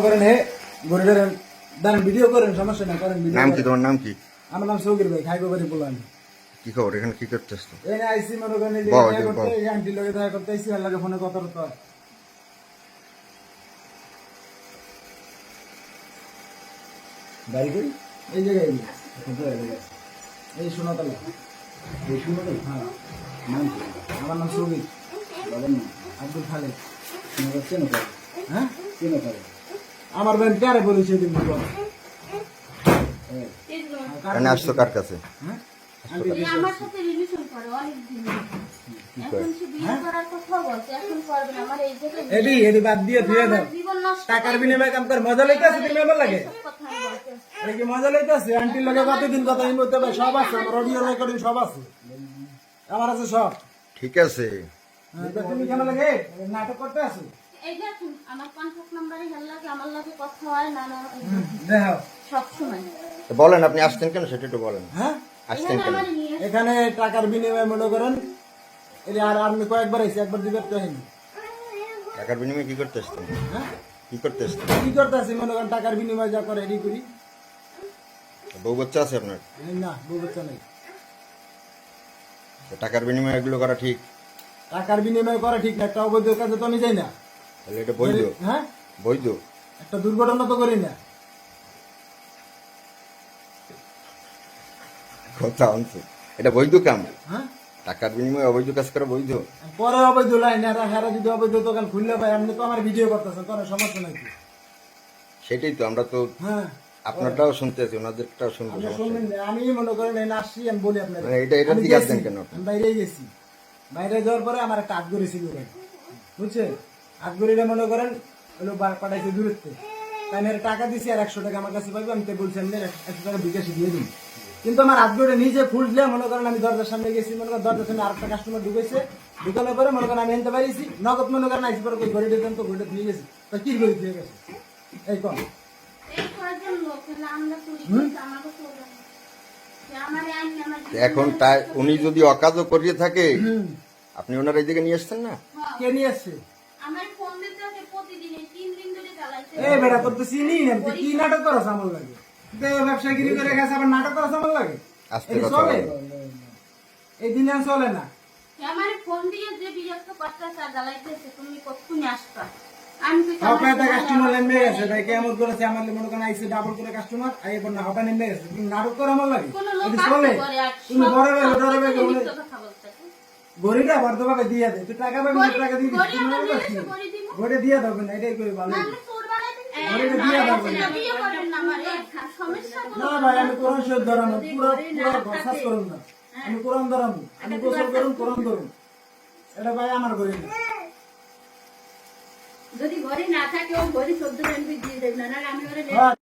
করেন হে ঘুরে দেন ভিডিও করেন সমস্যা না করেন ভিডিও নাম কি তোমার নাম কি? আমার নাম সৌকির ভাই খাইবো বাড়ি বললাম কি খবর? এখানে কি করতে আসতো এই আইসি মনে করেন এই করতে এই আন্টির লগে দেখা করতে আইসি আর লাগে ফোনে কথা হয়। গাড়ি করি এই জায়গায় এই সোনাতলা। এই সোনাতলা হ্যাঁ। নাম? আমার নাম সৌমিক বাবার নাম আব্দুল খালেদ চেনো করে হ্যাঁ? চেনো করে আমার ব্যাংক কারে বলেছে কারে এখানে আসছো কার কাছে? হ্যাঁ? আমার সাথে রিলেশন করে অনেক দিন এখন সে বিয়ে করার কথা বলছে এখন করবে না। আমার এই জায়গায় এডি এডি বাদ দিয়ে ধুয়ে দাও। আমার জীবন নষ্ট টাকার বিনিময়ে কাম করে মজা লইতে আছে তুমি আমার লাগে। এটা কি মজা লইতে আছে আন্টির লগে কতদিন কথা আমি বলতে পারি সব আছে আমার অডিও রেকর্ডিং সব আছে। আমার আছে সব। ঠিক আছে। হ্যাঁ, তুমি কেন লাগে? নাটক করতে আছো? এই দেখুন আমার কন্ট্যাক্ট নাম্বারে হেল আমার লাগে কথা হয় না না দেখো সব সময়। বলেন আপনি আসতেন কেন? সেটা একটু বলেন। হ্যাঁ? আসতেন কেন? এখানে টাকার বিনিময়ে মনে করেন এটা আর আমি কয়েকবার আইছি একবার দিবার তো হয়নি টাকার বিনিময়ে কি করতে আসতেন হ্যাঁ? কি করতে আসতেন কি করতে আছি মনে করেন টাকার বিনিময়ে যা করে এডি করি। বউ বাচ্চা আছে আপনার? না বউ বাচ্চা নেই। টাকার বিনিময়ে এগুলো করা ঠিক? টাকার বিনিময়ে করা ঠিক না একটা অবৈধ কাজে তো আমি যাই না। তাহলে এটা বৈধ। হ্যাঁ? বৈধ। একটা দুর্ঘটনা তো করি না। কথা আনছে এটা বৈধ কাম হ্যাঁ? টাকার বিনিময়ে অবৈধ কাজ করা বৈধ? পরে অবৈধ লাইন হেরা হেরা যদি অবৈধ দোকান খুললে ভাই আপনি তো আমার ভিডিও করতেছেন কোনো সমস্যা নাই সেটাই তো আমরা তো হ্যাঁ। আপনারটাও শুনতে আছি ওনাদেরটাও শুনব। না, আমি মনে করেন এই আসছি আমি বলি আপনার মানে এটা- আসছেন কেন বাইরে গেছি। বাইরে যাওয়ার পরে আমার একটা আটগড়ি ছিল ভাই। বুঝছেন? আটগড়িটা মনে করেন হলো পাঠাইছে দূরত্বে। তাই আমি টাকা দিছি আর একশো টাকা আমার কাছে পাইবো আমি তো বলছি আমি একশো টাকা বিকাশে দিয়ে দিই। কিন্তু আমার আটগড়ে নিজে খুঁজলে মনে করেন আমি দরজার সামনে গেছি মনে করেন দরজার সামনে আরেকটা কাস্টমার ঢুকেছে। ঢুকানোর পরে মনে করেন আমি এনতে পারিছি নগদ মনে করেন আইসি পরে ঘড়ি দিতাম তো ঘড়িটা দিয়ে গেছি। তো কি ঘড়ি দিয়ে গেছে? এই কম এখন তাই উনি যদি অকাজও করিয়ে থাকে আপনি ওনার এই দিকে নিয়ে আসছেন না? কে নিয়ে আসছে আমার ফোন দিতে হচ্ছে প্রতিদিন এই তিন দিন ধরে চালাইছে এই বেটা তোর তো চিনি না তুই কি নাটক করছ আমার লাগে? তে করে গেছে আবার নাটক করছ আমার লাগে? আস্তে কথা চলে। এই দিনে আর চলে না। আমার ফোন দিয়ে যে বিরক্ত করতে চা জ্বালাইতেছে তুমি কতক্ষণে আসবা? মনে নাটক করে আমার লাগে। চলে। তুমি সব বড় বড় গড়িটা বর্ধমানে দিয়ে দে। তুই টাকা পাবি টাকা দিয়ে এসে গড়ি দিয়ে দেবে না এটাই করে ভালো। গড়িটা দিয়ে দেবে না ভাই আমি কোরআন শহীদ ধরানো পুরো পুরো ঘরসাস করুন না। আমি কোরআন ধরাবো আমি গোসল করুন কোরআন ধরুন। এটা ভাই আমার গড়ি না। যদি ঘরে না থাকে ও ঘরে চোদ্দ দিয়ে দেবে না আমি ওরে হ্যাঁ